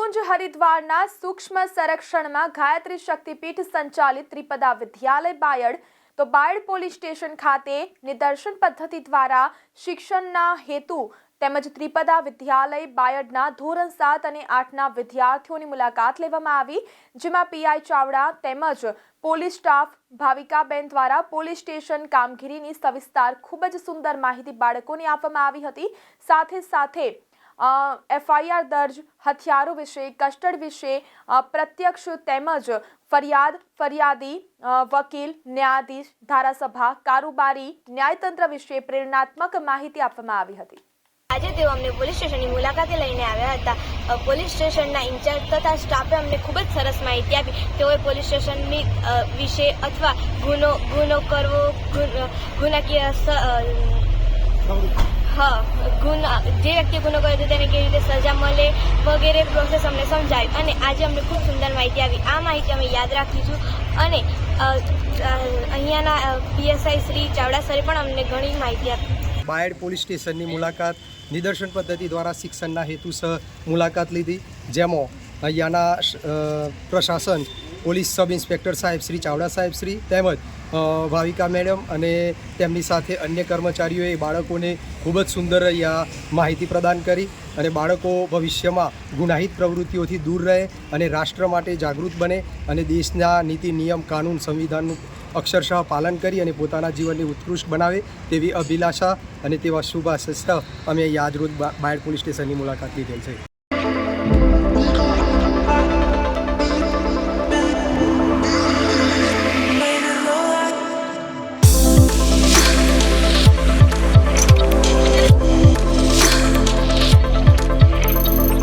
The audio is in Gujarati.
નિકુંજ હરિદ્વારના સૂક્ષ્મ સંરક્ષણમાં ગાયત્રી શક્તિપીઠ સંચાલિત ત્રિપદા વિદ્યાલય બાયડ તો બાયડ પોલીસ સ્ટેશન ખાતે નિદર્શન પદ્ધતિ દ્વારા શિક્ષણના હેતુ તેમજ ત્રિપદા વિદ્યાલય બાયડના ધોરણ સાત અને આઠના વિદ્યાર્થીઓની મુલાકાત લેવામાં આવી, જેમાં પીઆઈ ચાવડા તેમજ પોલીસ સ્ટાફ ભાવિકાબેન દ્વારા પોલીસ સ્ટેશન કામગીરીની સવિસ્તાર ખૂબ જ સુંદર માહિતી બાળકોને આપવામાં આવી હતી. સાથે સાથે એફઆઈઆર દર્જ, હથિયારો વિશે, કસ્ટડ વિશે પ્રત્યક્ષ તેમજ ફરિયાદ, ફરિયાદી વકીલ, ન્યાયાધીશ, ધારાસભા, કારોબારી, ન્યાયતંત્ર વિશે પ્રેરણાત્મક માહિતી આપવામાં આવી હતી. આજે તેઓ અમને પોલીસ સ્ટેશનની મુલાકાતે લઈને આવ્યા હતા. પોલીસ સ્ટેશનના ઇન્ચાર્જ તથા સ્ટાફે અમને ખૂબ જ સરસ માહિતી આપી. તેઓએ પોલીસ સ્ટેશનની વિશે અથવા ગુનો ગુનો કરવો, ગુન- ગુનાકીય ગુના, જે વ્યક્તિ ગુનો કર્યો હતો તેને કેવી રીતે સજા મળે વગેરે પ્રોસેસ અમને સમજાવી અને આજે અમને ખૂબ સુંદર માહિતી આવી. આ માહિતી અમે યાદ રાખીશું અને અહીંયાના પીએસઆઈ શ્રી ચાવડા સરે પણ અમને ઘણી માહિતી આપી. બાયડ પોલીસ સ્ટેશનની મુલાકાત નિદર્શન પદ્ધતિ દ્વારા શિક્ષણના હેતુસર મુલાકાત લીધી. જેમાં અહીંયાના પ્રશાસન, પોલીસ સબ ઇન્સ્પેક્ટર સાહેબ શ્રી ચાવડા સાહેબ શ્રી તેમજ ભાવિકા મેડમ અને તેમની સાથે અન્ય કર્મચારીઓએ બાળકોને ખૂબ જ સુંદર અહીંયા માહિતી પ્રદાન કરી અને બાળકો ભવિષ્યમાં ગુનાહિત પ્રવૃત્તિઓથી દૂર રહે અને રાષ્ટ્ર માટે જાગૃત બને અને દેશના નીતિ, નિયમ, કાનૂન, સંવિધાનનું અક્ષરશઃ પાલન કરી અને પોતાના જીવનને ઉત્કૃષ્ટ બનાવે તેવી અભિલાષા અને તેવા શુભાશસ્ત્ર અમે આજરોજ બાયડ પોલીસ સ્ટેશનની મુલાકાત લીધેલ છે.